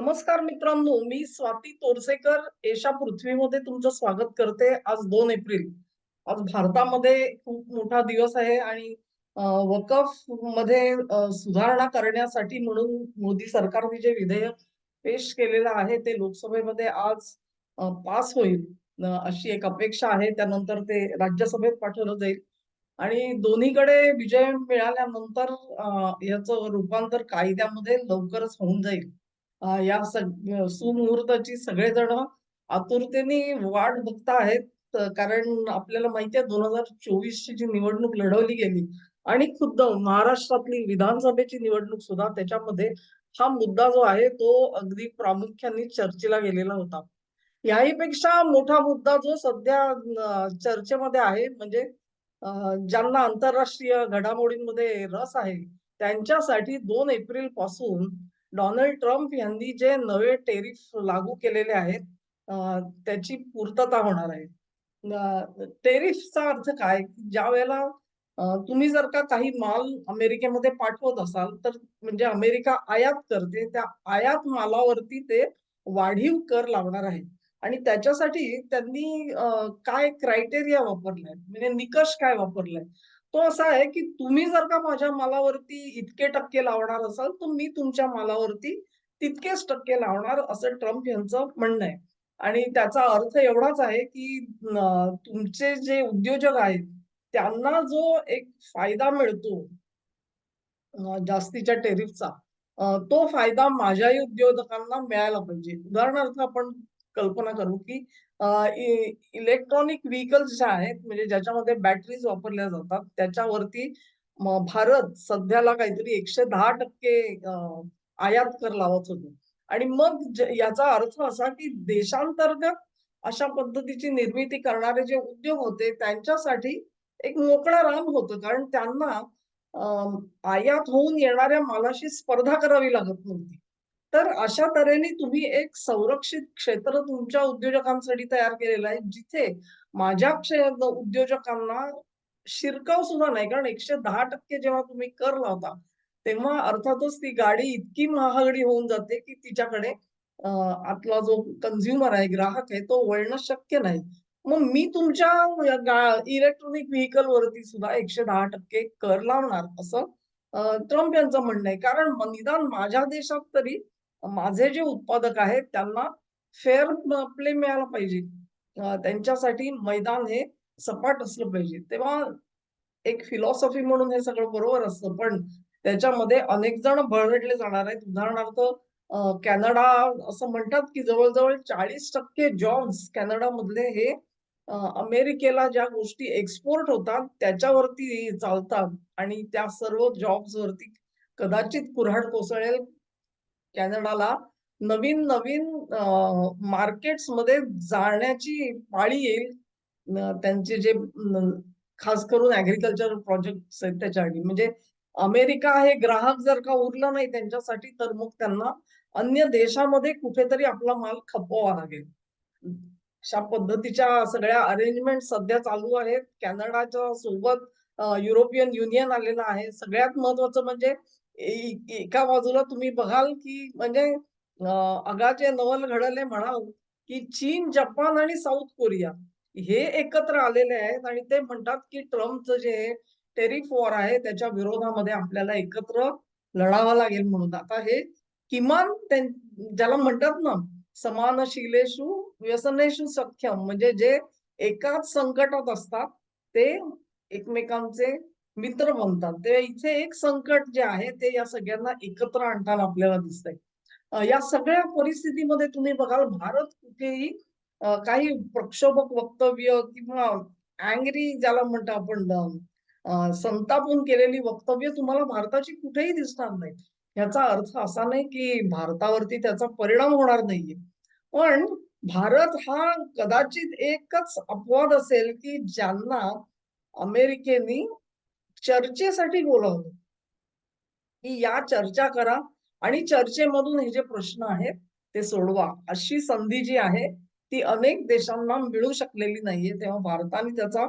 नमस्कार मित्रांनो मी स्वाती तोरसेकर. एशा पृथ्वीमध्ये तुमचं स्वागत करते आज दोन एप्रिल. आज भारतामध्ये खूप मोठा दिवस आहे आणि वकफमध्ये सुधारणा करण्यासाठी म्हणून मोदी सरकारने जे विधेयक पेश केलेलं आहे ते लोकसभेमध्ये आज पास होईल अशी एक अपेक्षा आहे. त्यानंतर ते राज्यसभेत पाठवलं जाईल. आणि दोन्हीकडे विजय मिळाल्यानंतर याचं रूपांतर कायद्यामध्ये लवकरच होऊन जाईल. या सुमुहूर्ताची सगळेजण आतुरतेने वाट बघता आहेत. कारण आपल्याला माहिती आहे दोन हजार चोवीस ची जी निवडणूक लढवली गेली आणि खुद्द महाराष्ट्रातली विधानसभेची निवडणूक सुद्धा त्याच्यामध्ये हा मुद्दा जो आहे तो अगदी प्रामुख्याने चर्चेला गेलेला होता. याही पेक्षा मोठा मुद्दा जो सध्या चर्चेमध्ये आहे म्हणजे ज्यांना आंतरराष्ट्रीय घडामोडींमध्ये रस आहे त्यांच्यासाठी दोन एप्रिलपासून डोनाल्ड ट्रम्प यांनी जे नवे टेरिफ लागू केलेले आहेत त्याची पूर्तता होणार आहे. टेरिफचा अर्थ काय? ज्या वेळेला तुम्ही जर का काही माल अमेरिकेमध्ये पाठवत असाल तर म्हणजे अमेरिका आयात करते त्या आयात मालावरती ते वाढीव कर लावणार आहे. आणि त्याच्यासाठी त्यांनी काय क्रायटेरिया वापरलाय म्हणजे निकष काय वापरलाय तो असा आहे की तुम्ही जर का माझ्या मालावरती इतके टक्के लावणार असाल तर मी तुमच्या मालावरती तितकेच टक्के लावणार असं ट्रम्प यांचं म्हणणं आहे. आणि त्याचा अर्थ एवढाच आहे की तुमचे जे उद्योजक आहेत त्यांना जो एक फायदा मिळतो जास्तीच्या टेरिफचा तो फायदा माझ्याही उद्योजकांना मिळायला पाहिजे. उदाहरणार्थ आपण कल्पना करू की इलेक्ट्रॉनिक व्हेकल्स ज्या आहेत म्हणजे ज्याच्यामध्ये बॅटरीज वापरल्या जातात त्याच्यावरती भारत सध्याला काहीतरी एकशे दहा टक्के आयात कर लावत होतो. आणि मग याचा अर्थ असा की देशांतर्गत अशा पद्धतीची निर्मिती करणारे जे उद्योग होते त्यांच्यासाठी एक मोकळा राम होतं. कारण त्यांना आयात होऊन येणाऱ्या मालाशी स्पर्धा करावी लागत नव्हती. तर अशा तऱ्हेने तुम्ही एक संरक्षित क्षेत्र तुमच्या उद्योजकांसाठी तयार केलेलं आहे जिथे माझ्या उद्योजकांना शिरकाव सुद्धा नाही. कारण एकशे दहा टक्के जेव्हा तुम्ही कर लावता तेव्हा अर्थातच ती गाडी इतकी महागडी होऊन जाते की तिच्याकडे आपला जो कन्झ्युमर आहे ग्राहक आहे तो वळणं शक्य नाही. मग मी तुमच्या इलेक्ट्रॉनिक व्हेकल वरती सुद्धा एकशे दहा टक्के कर लावणार असं ट्रम्प यांचं म्हणणं आहे. कारण निदान माझ्या देशात तरी माझे जे उत्पादक आहेत त्यांना फेअर प्ले मिळाला पाहिजे. त्यांच्यासाठी मैदान हे सपाट असलं पाहिजे. तेव्हा एक फिलॉसॉफी म्हणून हे सगळं बरोबर असतं. पण त्याच्यामध्ये अनेक जण भरडले जाणार आहेत. उदाहरणार्थ कॅनडा असं म्हणतात की जवळजवळ चाळीस टक्के जॉब्स कॅनडामधले हे अमेरिकेला ज्या गोष्टी एक्सपोर्ट होतात त्याच्यावरती चालतात. आणि त्या सर्व जॉब्स वरती कदाचित कुऱ्हाड कोसळेल कॅनडाला नवीन नवीन मार्केट्समध्ये जाण्याची पाळी येईल. त्यांचे जे खास करून ऍग्रिकल्चर प्रोजेक्ट आहेत त्याच्यासाठी. म्हणजे अमेरिका हे ग्राहक जर का उरला नाही त्यांच्यासाठी तर मग त्यांना अन्य देशामध्ये कुठेतरी आपला माल खपवावा लागेल. अशा पद्धतीच्या सगळ्या अरेंजमेंट सध्या चालू आहेत. कॅनडाच्या सोबत युरोपियन युनियन आलेलं आहे. सगळ्यात महत्वाचं म्हणजे एका बाजूला तुम्ही बघाल की म्हणजे अगाचे नवल घडले म्हणाल की चीन जपान आणि साऊथ कोरिया हे एकत्र आलेले आहेत आणि ते म्हणतात की ट्रम्पचं जे टेरिफ वॉर आहे त्याच्या विरोधामध्ये आपल्याला एकत्र लढावा लागेल म्हणून. आता हे किमान ज्याला म्हणतात ना समानशिलेशू व्यसनेशु सख्यम म्हणजे जे एकाच संकटात असतात ते एकमेकांचे मित्र बनतात. ते इथे एक संकट जे आहे ते या सगळ्यांना एकत्र आणताना आपल्याला दिसतंय. या सगळ्या परिस्थितीमध्ये तुम्ही बघाल भारत कुठेही काही प्रक्षोभक वक्तव्य किंवा अँग्री ज्याला म्हणतो आपण संतापून केलेली वक्तव्य तुम्हाला भारताची कुठेही दिसणार नाही. याचा अर्थ असा नाही की भारतावरती त्याचा परिणाम होणार नाहीये. पण भारत हा कदाचित एकच अपवाद असेल की ज्यांना अमेरिकेनी चर्चेसाठी बोलावलं. की या चर्चा करा आणि चर्चेमधून हे जे प्रश्न आहेत ते सोडवा. अशी संधी जी आहे ती अनेक देशांना मिळू शकलेली नाहीये. तेव्हा भारताने त्याचा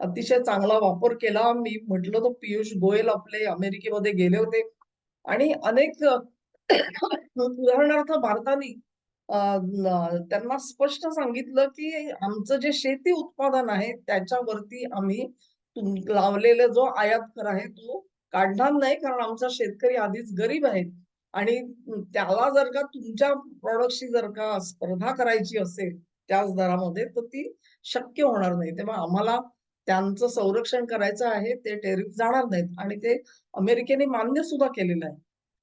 अतिशय चांगला वापर केला. मी म्हटलं तर पियुष गोयल आपले अमेरिकेमध्ये गेले होते. आणि अनेक उदाहरणार्थ भारताने त्यांना स्पष्ट सांगितलं, की आमचं जे शेती उत्पादन आहे त्याच्यावरती आम्ही लावलेला जो आयात कर आहे तो काढणार नाही. कारण आमचा शेतकरी आधीच गरीब आहे आणि त्याला जर का तुमच्या प्रॉडक्टशी जर का स्पर्धा करायची असेल त्याच दरामध्ये, तर ती शक्य होणार नाही. तेव्हा आम्हाला त्यांचं संरक्षण करायचं आहे. ते टेरिफ जाणार नाहीत आणि ते अमेरिकेने मान्य सुद्धा केलेलं आहे.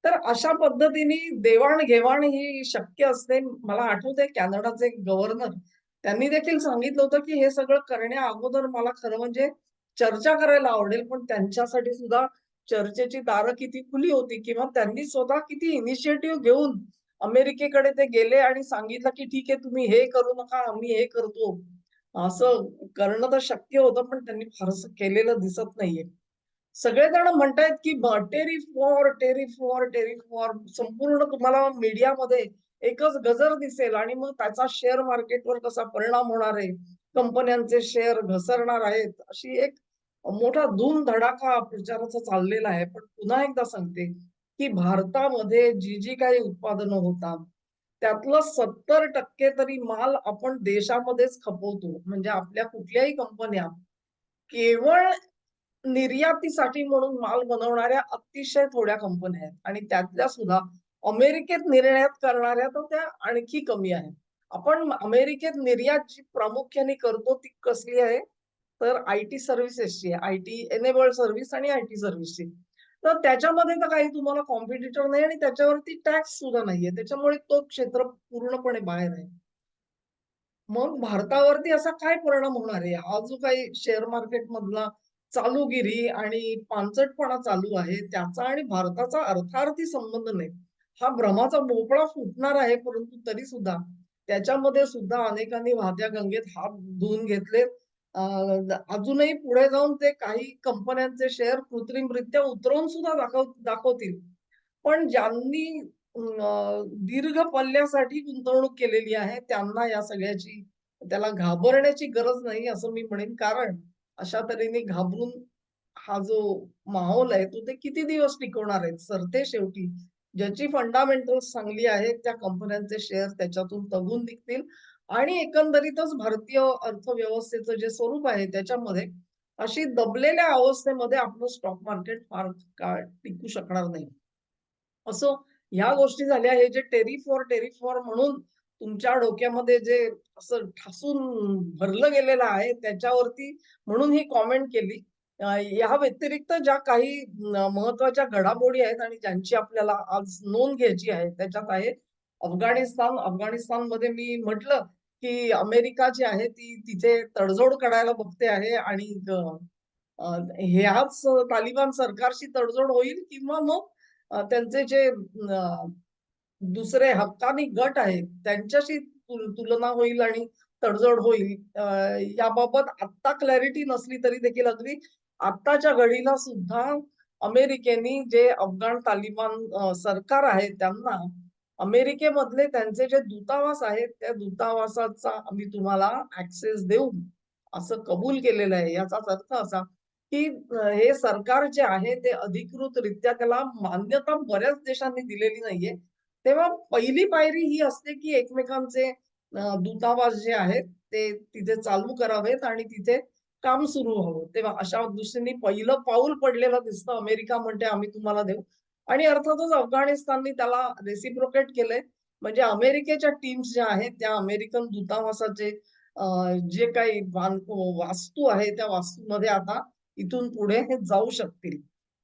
तर अशा पद्धतीने देवाणघेवाण ही शक्य असते. मला आठवते कॅनडाचे गव्हर्नर त्यांनी देखील सांगितलं होतं, की हे सगळं करण्या अगोदर मला खरं म्हणजे चर्चा करायला आवडेल. पण त्यांच्यासाठी सुद्धा चर्चेची दारं किती खुली होती किंवा त्यांनी स्वतः किती इनिशिएटिव्ह घेऊन अमेरिकेकडे ते गेले आणि सांगितलं, की "ठीक आहे, तुम्ही हे करू नका, आम्ही हे करतो." असं करणं तर शक्य होतं, पण त्यांनी फारसं केलेलं दिसत नाहीये. सगळेजण म्हणतायत, की ब tariff war, tariff war, tariff war. संपूर्ण तुम्हाला मीडियामध्ये एकच गजर दिसेल आणि मग त्याचा शेअर मार्केटवर कसा परिणाम होणार आहे, कंपन्यांचे शेअर घसरणार आहेत, अशी एक मोठा धूम-धडाका प्रचाराचा चाललेला आहे. पण पुन्हा एकदा सांगते, की भारतामध्ये जी, जी काही उत्पादनं होतात, त्यातलं 70% तरी माल आपण देशामध्येच खपवतो. म्हणजे आपल्या कुठल्याही कंपन्या केवळ निर्यातीसाठी म्हणून माल बनवणाऱ्या अतिशय थोड्या कंपन्या आहेत आणि त्यातल्या सुद्धा अमेरिकेत निर्यात करणाऱ्या तर त्या आणखी कमी आहेत. आपण अमेरिकेत निर्यात जी प्रामुख्याने करतो ती कसली आहे? तर आय-टी सर्व्हिसेसची आहे. आय-टी एनेबल्ड सर्व्हिस आणि आय-टी सर्व्हिसची. तर त्याच्यामध्ये तर काही तुम्हाला कॉम्पिटिटर नाही आणि त्याच्यावरती टॅक्स सुद्धा नाहीये. त्याच्यामुळे तो क्षेत्र पूर्णपणे बाहेर आहे. मग भारतावरती असा काय परिणाम होणार आहे? हा जो काही शेअर मार्केट मधला चालूगिरी आणि पानचटपणा चालू आहे, त्याचा आणि भारताचा अर्थार्थी संबंध नाही. हा भ्रमाचा भोपळा फुटणार आहे, परंतु तरी सुद्धा त्याच्यामध्ये सुद्धा अनेकांनी वाहत्या गंगेत हात धुवून घेतले अजूनही पुढे जाऊन ते काही कंपन्यांचे शेअर कृत्रिमरित्या उतरवून सुद्धा दाखव दाखवतील. पण ज्यांनी दीर्घ पल्ल्यासाठी गुंतवणूक केलेली आहे, त्यांना या सगळ्याची त्याला घाबरण्याची गरज नाही असं मी म्हणेन. कारण अशा तऱ्हेने घाबरून हा जो माहोल आहे, तो ते किती दिवस टिकवणार आहेत? सरते शेवटी ज्याची फंडामेंटल्स चांगली आहेत, त्या कंपन्यांचे शेअर त्याच्यातून तगून निघतील आणि एकंदरीतच भारतीय अर्थव्यवस्थेचं जे स्वरूप आहे, त्याच्यामध्ये अशी दबलेल्या अवस्थेमध्ये आपलं स्टॉक मार्केट फार काळ टिकू शकणार नाही. असं ह्या गोष्टी झाल्या. हे जे टेरिफॉर टेरिफॉर म्हणून तुमच्या डोक्यामध्ये जे असं ठासून भरलं गेलेलं आहे, त्याच्यावरती म्हणून ही कॉमेंट केली. या व्यतिरिक्त ज्या काही महत्त्वाच्या महत्त्वाच्या घडामोडी आहेत आणि ज्यांची आपल्याला आज नोंद घ्यायची आहे, त्याच्यात आहे अफगाणिस्तान. अफगाणिस्तानमध्ये मी म्हटलं, की अमेरिका जी आहे ती तिथे तडजोड करायला बघते आहे आणि ह्याच तालिबान सरकारशी तडजोड होईल किंवा मग त्यांचे जे दुसरे हक्कानी गट आहेत, त्यांच्याशी तुलना होईल आणि तडजोड होईल. याबाबत आत्ता क्लॅरिटी नसली तरी देखील अगदी आत्ताच्या घडीला सुद्धा अमेरिकेने जे अफगाण तालिबान सरकार आहे त्यांना अमेरिकेमधले त्यांचे जे दूतावास आहेत, त्या दूतावासाचा आम्ही तुम्हाला ऍक्सेस देऊ, असं कबूल केलेलं आहे. याचाच अर्थ असा, की हे सरकार जे आहे ते अधिकृतरित्या त्याला मान्यता बऱ्याच देशांनी दिलेली नाहीये. तेव्हा पहिली पायरी ही असते, की एकमेकांचे दूतावास जे आहेत ते तिथे चालू करावेत आणि तिथे काम सुरू हवं तेव्हा अशा दृष्टीने पहिलं पाऊल पडलेलं दिसतं. अमेरिका म्हणते आम्ही तुम्हाला देऊ आणि अर्थातच अफगाणिस्ताननी त्याला रेसिप्रोकेट केलंय. म्हणजे अमेरिकेच्या टीम्स ज्या आहेत त्या अमेरिकन दूतावासाचे जे काही वास्तू आहे त्या वास्तूमध्ये आता इथून पुढे हे जाऊ शकतील.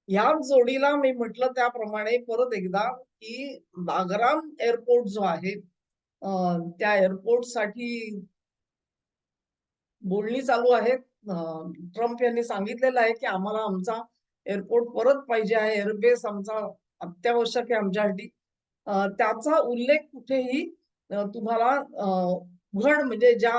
ह्या जोडीला मी म्हटलं त्याप्रमाणे परत एकदा, की बागराम एअरपोर्ट जो आहे त्या त्या एअरपोर्टसाठी बोलणी चालू आहेत. ट्रम्प यांनी सांगितलेलं आहे, की आम्हाला आमचा एअरपोर्ट परत पाहिजे आहे. एअरबेस आमचा अत्यावश्यक आहे आमच्यासाठी. त्याचा उल्लेख कुठेही तुम्हाला अ, उघड म्हणजे ज्या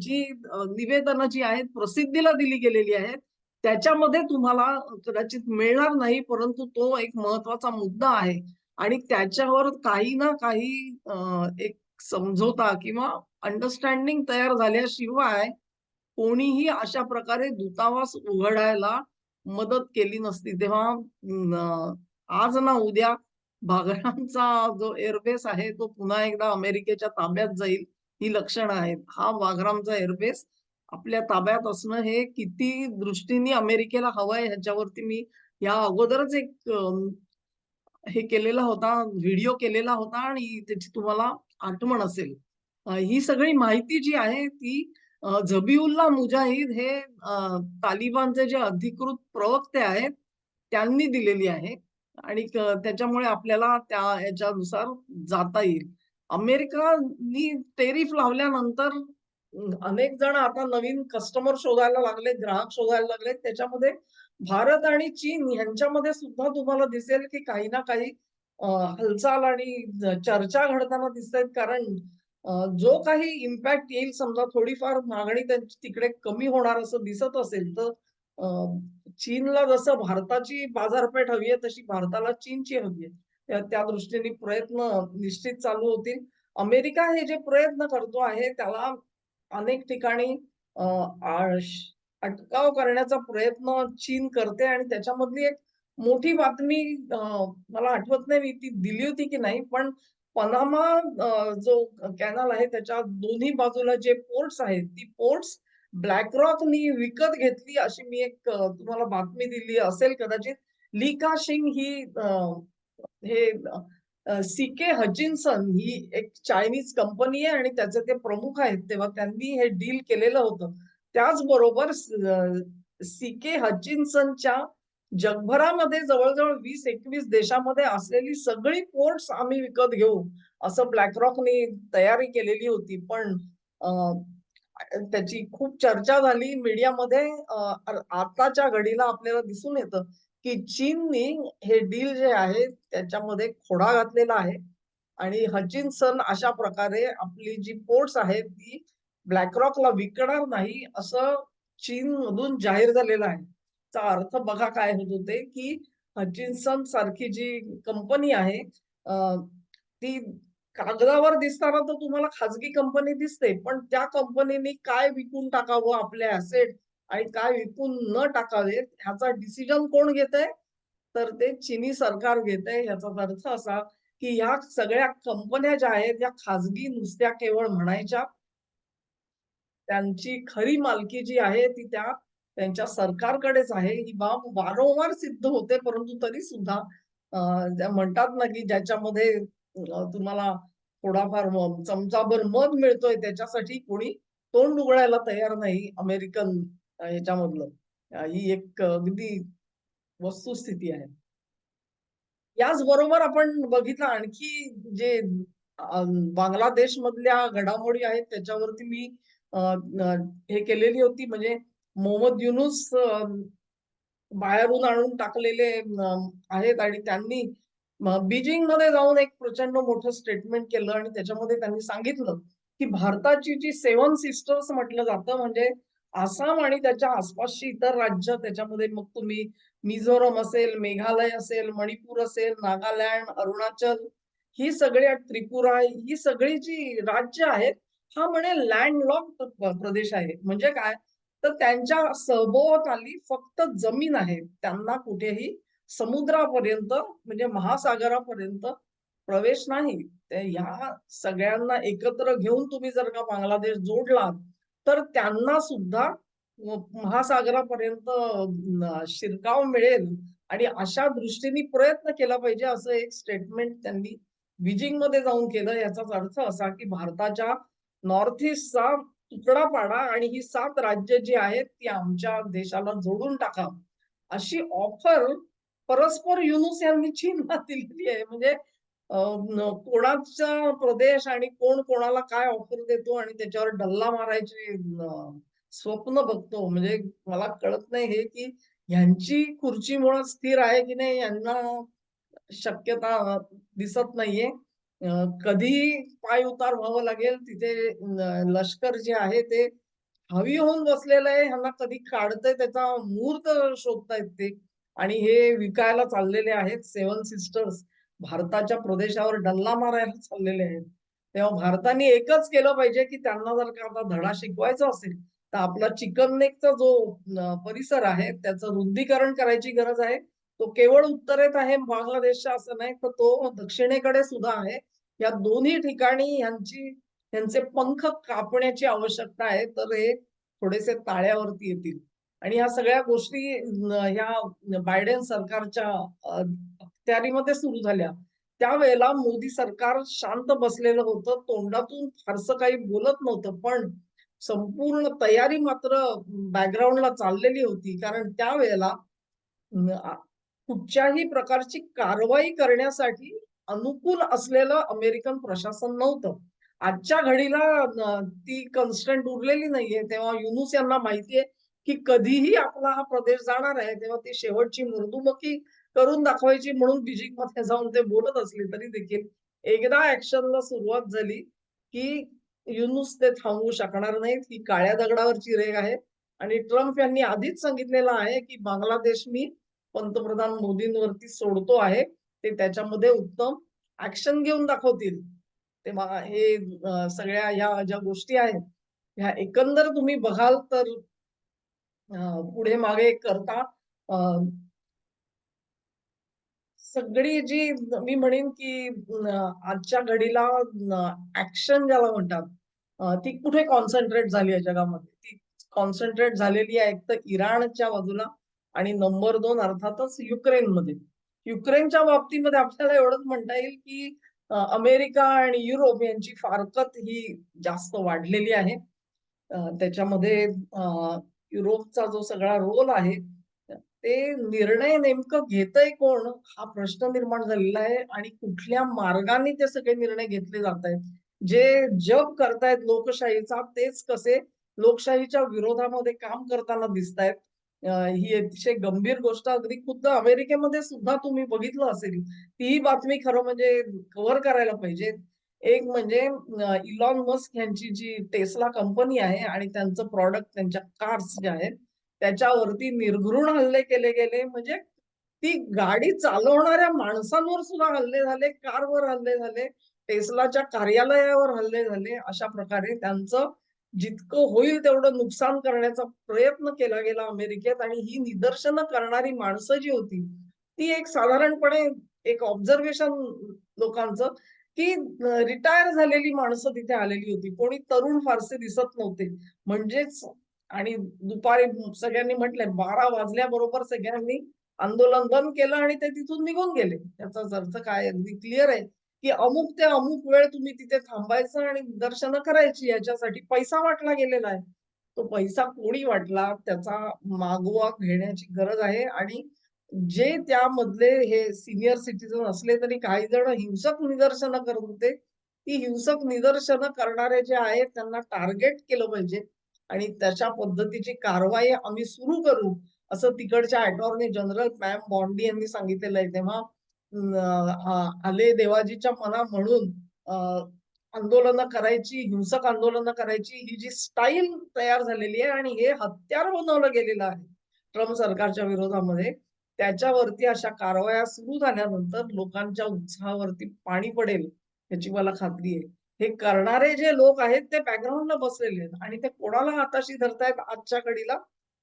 जी निवेदन निवेदनं जी आहेत प्रसिद्धीला दिली गेलेली आहेत, त्याच्यामध्ये तुम्हाला कदाचित मिळणार नाही. परंतु तो एक महत्त्वाचा मुद्दा आहे आणि त्याच्यावर काही ना काही एक समझोता किंवा अंडरस्टँडिंग तयार झाल्याशिवाय कोणीही अशा प्रकारे दूतावास उघडायला मदत केली नसती. तेव्हा आज ना उद्या बागरांचा जो एअरबेस आहे तो पुन्हा एकदा अमेरिकेच्या ताब्यात जाईल ही लक्षणं आहेत. हा वाघरामचा एअरबेस आपल्या ताब्यात असणं हे किती दृष्टीने अमेरिकेला हवंय ह्याच्यावरती मी या अगोदरच एक हे केलेला होता, व्हिडिओ केलेला होता आणि त्याची तुम्हाला आठवण असेल. ही सगळी माहिती जी आहे ती झबीउल्ला मुजाहिद हे तालिबानचे जे अधिकृत प्रवक्ते आहेत, त्यांनी दिलेली आहे आणि त्याच्यामुळे आपल्याला त्या ह्याच्यानुसार जाता येईल. अमेरिकानी टेरिफ लावल्यानंतर अनेक जण आता नवीन कस्टमर शोधायला लागले ग्राहक शोधायला लागलेत. त्याच्यामध्ये भारत आणि चीन यांच्यामध्ये सुद्धा तुम्हाला दिसेल, की काही ना काही हालचाल आणि चर्चा घडताना दिसतायत. कारण जो काही इम्पॅक्ट येईल समजा थोडीफार मागणी त्यांची तिकडे कमी होणार असं दिसत असेल, तर चीनला जसं भारताची बाजारपेठ हवी आहे, तशी भारताला चीनची हवी आहे. त्या दृष्टीने प्रयत्न निश्चित चालू होतील. अमेरिका हे जे प्रयत्न करतो आहे, त्याला अनेक ठिकाणी अटकाव करण्याचा प्रयत्न चीन करते आणि त्याच्यामधली एक मोठी बातमी मला आठवत नाही मी ती दिली होती की नाही, पण पनामा जो कॅनल आहे त्याच्या दोन्ही बाजूला जे पोर्ट्स आहेत, ती पोर्ट्स BlackRockनी विकत घेतली अशी मी एक तुम्हाला बातमी दिली असेल कदाचित. लिका शिंग ही हे सी.के. हजिन्सन ही एक चायनीज कंपनी आहे आणि त्याचे ते प्रमुख आहेत. तेव्हा त्यांनी हे डील केलेलं होतं. त्याचबरोबर स सी.के. हचिन्सनच्या जगभरामध्ये जवळजवळ वीस एकवीस देशामध्ये असलेली सगळी पोर्ट्स आम्ही विकत घेऊ, असं ब्लॅकरॉकनी तयारी केलेली होती. पण त्याची खूप चर्चा झाली मीडियामध्ये. आताच्या घडीला आपल्याला दिसून येतं, की चीननी हे डील जे आहे त्याच्यामध्ये खोडा घातलेला आहे आणि हचिन्सन अशा प्रकारे आपली जी पोर्ट्स आहेत ती ब्लॅकरॉकला विकणार नाही, असं चीनमधून जाहीर झालेलं आहे. चा अर्थ बघा काय होत होते की हचिन्सन सारखी जी कंपनी आहे ती कागदावर दिसताना तर तुम्हाला खाजगी कंपनी दिसते. पण त्या कंपनीने काय विकून टाकावं आपले ॲसेट आणि काय विकून न टाकावे ह्याचा डिसिजन कोण घेतंय? तर ते चिनी सरकार घेतंय. याचाच अर्थ असा, की ह्या सगळ्या कंपन्या ज्या आहेत, या खाजगी नुसत्या केवळ म्हणायच्या त्यांची खरी मालकी जी आहे ती त्या त्यांच्या सरकारकडेच आहे. ही बाब वारंवार सिद्ध होते. परंतु तरी सुद्धा म्हणतात ना, की ज्याच्यामध्ये तुम्हाला थोडाफार चमचाभर मध मिळतोय त्याच्यासाठी कोणी तोंड उघडायला तयार नाही अमेरिकन याच्यामधलं ह्याच्यामधलं. ही एक अगदी वस्तुस्थिती आहे. याचबरोबर आपण बघितलं आणखी जे बांगलादेश मधल्या घडामोडी आहेत त्याच्यावरती मी हे केलेली होती म्हणजे मोहम्मद युनूस बाहेरून आणून टाकलेले आहेत आणि त्यांनी बीजिंग बीजिंगमध्ये जाऊन एक प्रचंड मोठं स्टेटमेंट केलं आणि त्याच्यामध्ये त्यांनी सांगितलं, की भारताची जी सेवन सिस्टर्स म्हटलं जातं म्हणजे आसाम आणि त्याच्या आसपासची इतर राज्य त्याच्यामध्ये मग तुम्ही मिझोरम असेल, मेघालय असेल, मणिपूर असेल, नागालँड, अरुणाचल ही सगळी त्रिपुरा ही सगळी जी राज्य आहेत, हा म्हणे लँडलॉक प्रदेश आहे. म्हणजे काय? तर त्यांच्या सभोवताली फक्त जमीन आहे. त्यांना कुठेही समुद्रापर्यंत म्हणजे महासागरापर्यंत प्रवेश नाही. तर ह्या सगळ्यांना एकत्र घेऊन तुम्ही जर का बांगलादेश जोडलात, तर त्यांना सुद्धा महासागरापर्यंत शिरकाव मिळेल आणि अशा दृष्टीने प्रयत्न केला पाहिजे असं एक स्टेटमेंट त्यांनी बीजिंगमध्ये जाऊन केलं. याचाच अर्थ असा, की भारताच्या नॉर्थ ईस्टचा तुकडा पाडा आणि ही सात राज्य जी आहेत ती आमच्या देशाला जोडून टाका. अशी ऑफर परस्पर युनुस यांनी चीनला दिलेली आहे. म्हणजे कोणाचा प्रदेश आणि कोण कोणाला काय ऑफर देतो आणि त्याच्यावर डल्ला मारायचे स्वप्न बघतो. म्हणजे मला कळत नाही हे, की ह्यांची खुर्ची मुळात स्थिर आहे की नाही यांना शक्यता दिसत नाहीये. कधी पाय उतार व्हावं लागेल तिथे लष्कर जे आहे ते हवी होऊन बसलेलं आहे. ह्यांना कधी काढतंय त्याचा मुहूर्त शोधतायत ते आणि हे विकायला चाललेले आहेत सेवन सिस्टर्स. भारताच्या प्रदेशावर डल्ला मारायला चाललेले आहेत. तेव्हा भारताने एकच केलं पाहिजे, की त्यांना जर का आता धडा शिकवायचा असेल, तर आपला चिकन नेकचा जो परिसर आहे त्याचं रुंदीकरण करायची गरज आहे तो केवळ उत्तरेत आहे बांगलादेशच्या असं नाही तर तो दक्षिणेकडे सुद्धा आहे. या दोन्ही ठिकाणी यांची यांचे पंख कापण्याची आवश्यकता आहे तर हे थोडेसे ताळ्यावरती येतील. आणि ह्या सगळ्या गोष्टी ह्या बायडेन सरकारच्या अख्त्यारीमध्ये अखत्यारीमध्ये सुरू झाल्या. त्यावेळेला मोदी सरकार शांत बसलेलं होतं तोंडातून फारसं काही बोलत नव्हतं पण संपूर्ण तयारी मात्र बॅकग्राऊंडला चाललेली होती. कारण त्यावेळेला कुठच्याही प्रकारची कारवाई करण्यासाठी अनुकूल असलेलं अमेरिकन प्रशासन नव्हतं. आजच्या घडीला ती कन्स्टंट उरलेली नाहीये. तेव्हा युनुस यांना माहितीये की कधीही आपला हा प्रदेश जाणार आहे तेव्हा ती शेवटची मृदुमुखी करून दाखवायची म्हणून बीजिंगमध्ये जाऊन ते बोलत असले तरी देखील एकदा ऍक्शनला सुरुवात झाली की युनुस ते थांबवू शकणार नाहीत. ही काळ्या दगडावरची रेग आहे. आणि ट्रम्प यांनी आधीच सांगितलेलं आहे की बांगलादेश मी पंतप्रधान मोदींवरती सोडतो आहे ते त्याच्यामध्ये उत्तम ऍक्शन घेऊन दाखवतील. तेव्हा हे सगळ्या ह्या ज्या गोष्टी आहेत ह्या एकंदर तुम्ही बघाल तर पुढे मागे करता सगळी जी मी म्हणेन की आजच्या घडीला ऍक्शन ज्याला म्हणतात ती कुठे कॉन्सन्ट्रेट झाली आहे जगामध्ये? ती कॉन्सन्ट्रेट झालेली आहे एक तर इराणच्या बाजूला आणि नंबर दोन अर्थातच युक्रेनमध्ये. युक्रेनच्या बाबतीमध्ये आपल्याला एवढंच म्हणता येईल की अमेरिका आणि युरोप यांची फारकत ही जास्त वाढलेली आहे. त्याच्यामध्ये युरोपचा जो सगळा रोल आहे ते निर्णय नेमकं घेतय कोण हा प्रश्न निर्माण झालेला आहे आणि कुठल्या मार्गाने ते सगळे निर्णय घेतले जात आहेत जे जग करतायत लोकशाहीचा तेच कसे लोकशाहीच्या विरोधामध्ये काम करताना दिसतायत. ही अतिशय गंभीर गोष्ट अगदी खुद्द अमेरिकेमध्ये सुद्धा तुम्ही बघितलं असेल. ती बातमी खरं म्हणजे कव्हर करायला पाहिजे. एक म्हणजे इलॉन मस्क यांची जी टेस्ला कंपनी आहे आणि त्यांचं प्रॉडक्ट त्यांच्या कार्स जे आहेत त्याच्यावरती निर्घृण हल्ले केले गेले. म्हणजे ती गाडी चालवणाऱ्या माणसांवर सुद्धा हल्ले झाले कारवर हल्ले झाले टेस्लाच्या कार्यालयावर हल्ले झाले. अशा प्रकारे त्यांचं जितकं होईल तेवढं नुकसान करण्याचा प्रयत्न केला गेला अमेरिकेत आणि ही निदर्शनं करणारी माणसं जी होती ती एक साधारणपणे एक ऑब्झर्वेशन लोकांचं की रिटायर झालेली माणसं तिथे आलेली होती. कोणी तरुण फारसे दिसत नव्हते. म्हणजेच आणि दुपारी सगळ्यांनी म्हटलंय बारा वाजल्याबरोबर सगळ्यांनी आंदोलन बंद केलं आणि ते तिथून निघून गेले. त्याचाच अर्थ काय अगदी क्लिअर आहे. की अमुक ते अमुक वेळ तुम्ही तिथे थांबायचं आणि दर्शन करायची याच्यासाठी पैसा वाटला गेलेला आहे. तो पैसा कोणी वाटला त्याचा मागोवा घेण्याची गरज आहे आणि जे त्यामधले हे सिनियर सिटीजन असले तरी काही जण हिंसक निदर्शनं करत होते. ती हिंसक निदर्शनं करणारे जे आहेत त्यांना टार्गेट केलं पाहिजे आणि त्याच्या पद्धतीची कारवाई आम्ही सुरू करू असं तिकडच्या अटॉर्नी जनरल मॅम बॉन्डी यांनी सांगितलेलं आहे. तेव्हा आले देवाजीच्या मना म्हणून आंदोलन करायची हिंसक आंदोलन करायची ही जी स्टाईल तयार झालेली आहे आणि हे हत्यार बनवलं गेलेलं आहे ट्रम्प सरकारच्या विरोधामध्ये त्याच्यावरती अशा कारवाया सुरू झाल्यानंतर लोकांच्या उत्साहावरती पाणी पडेल याची मला खात्री आहे. हे करणारे जे लोक आहेत ते बॅकग्राऊंडला बसलेले आहेत आणि ते कोणाला हाताशी धरतायत आजच्या घडीला?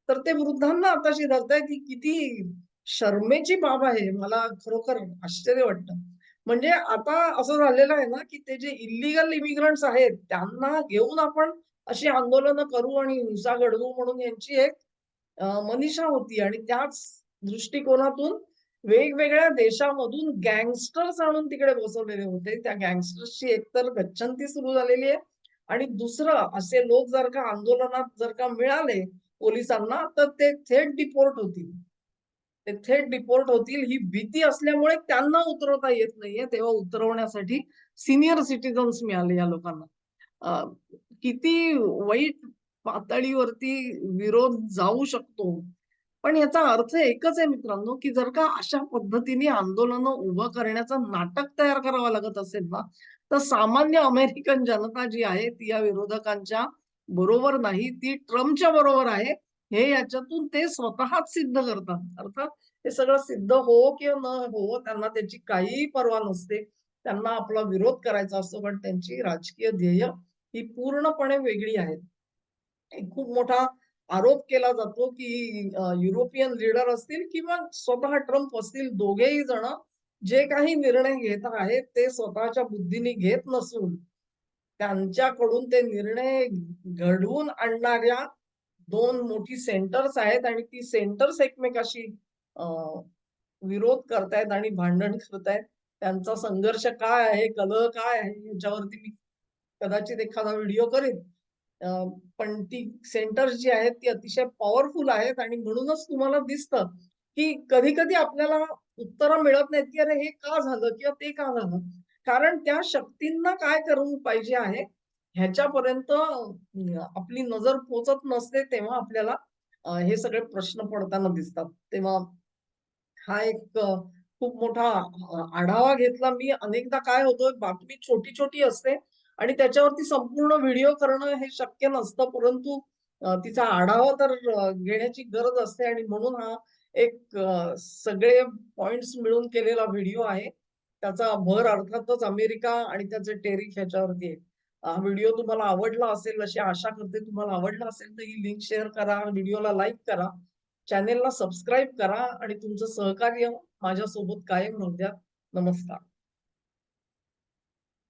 तर ते वृद्धांना हाताशी धरतायत की किती शर्मेची बाब आहे मला खरोखर आश्चर्य वाटतं. म्हणजे आता असं झालेलं आहे ना की ते जे इलिगल इमिग्रंट्स आहेत त्यांना घेऊन आपण अशी आंदोलनं करू आणि हिंसा घडवू म्हणून यांची एक मनीषा होती. आणि त्याच दृष्टिकोनातून वेगवेगळ्या देशामधून गँगस्टर्स आणून तिकडे बसवलेले होते. त्या गँगस्टर्सची एकतर गच्छंती सुरू झालेली आहे. आणि दुसरं असे लोक जर का आंदोलनात जर का मिळाले पोलिसांना तर ते थेट डिपोर्ट होतील. ते थेट डिपोर्ट होतील ही भीती असल्यामुळे त्यांना उतरवता येत नाहीये. तेव्हा उतरवण्यासाठी सिनियर सिटीजन्स मिळाले या लोकांना. किती वाईट पातळीवरती विरोध जाऊ शकतो. पण याचा अर्थ एकच आहे मित्रांनो की जर का अशा पद्धतीने आंदोलनं उभं करण्याचं नाटक तयार करावं लागत असेल ना तर सामान्य अमेरिकन जनता जी आहे ती या विरोधकांच्या बरोबर नाही ती ट्रम्पच्या बरोबर आहे. हे याच्यातून ते स्वतःच सिद्ध करतात. अर्थात हे सगळं सिद्ध हो किंवा न हो त्यांना त्याची काहीही पर्वा नसते. त्यांना आपला विरोध करायचा असतो पण त्यांची राजकीय ध्येय ही पूर्णपणे वेगळी आहेत. खूप मोठा आरोप केला जातो, की युरोपियन लीडर असतील किंवा स्वतः ट्रम्प असतील दोघेही जण जे काही निर्णय घेत आहेत, ते स्वतःच्या बुद्धीने घेत नसून, त्यांच्याकडून ते निर्णय घडवून आणणाऱ्या दोन मोठी सेंटर्स आहेत आणि ती सेंटर्स एकमेकाशी विरोध करतायत आणि भांडण करतायत. त्यांचा संघर्ष काय आहे, कलह काय आहे, याच्यावरती मी कदाचित एखादा व्हिडिओ करेन. पण ती सेंटर्स जी आहेत, ती अतिशय पॉवरफुल आहेत आणि म्हणूनच तुम्हाला दिसतं, की कधी-कधी आपल्याला उत्तरं मिळत नाहीत, की अरे हे का झालं किंवा ते का झालं? कारण त्या शक्तींना काय करून पाहिजे आहे, ह्याच्यापर्यंत आपली नजर पोचत नसते, तेव्हा आपल्याला हे सगळे प्रश्न पडताना दिसतात. तेव्हा हा एक खूप मोठा आढावा घेतला मी. अनेकदा काय होतं, बातमी छोटी-छोटी असते आणि त्याच्यावरती संपूर्ण व्हिडिओ करणं हे शक्य नसतं. परंतु तिचा आढावा तर घेण्याची गरज असते आणि म्हणून हा एक सगळे पॉइंट्स मिळून केलेला व्हिडिओ आहे. त्याचा भर अर्थातच अमेरिका आणि त्याचे टेरिफ ह्याच्यावरती आहे. हा व्हिडिओ तुम्हाला आवडला असेल अशी आशा करते. तुम्हाला आवडला असेल तर ही लिंक शेअर करा, व्हिडिओला लाईक करा, चॅनेलला सबस्क्राईब करा आणि तुमचं सहकार्य माझ्यासोबत कायम राहू द्या. नमस्कार.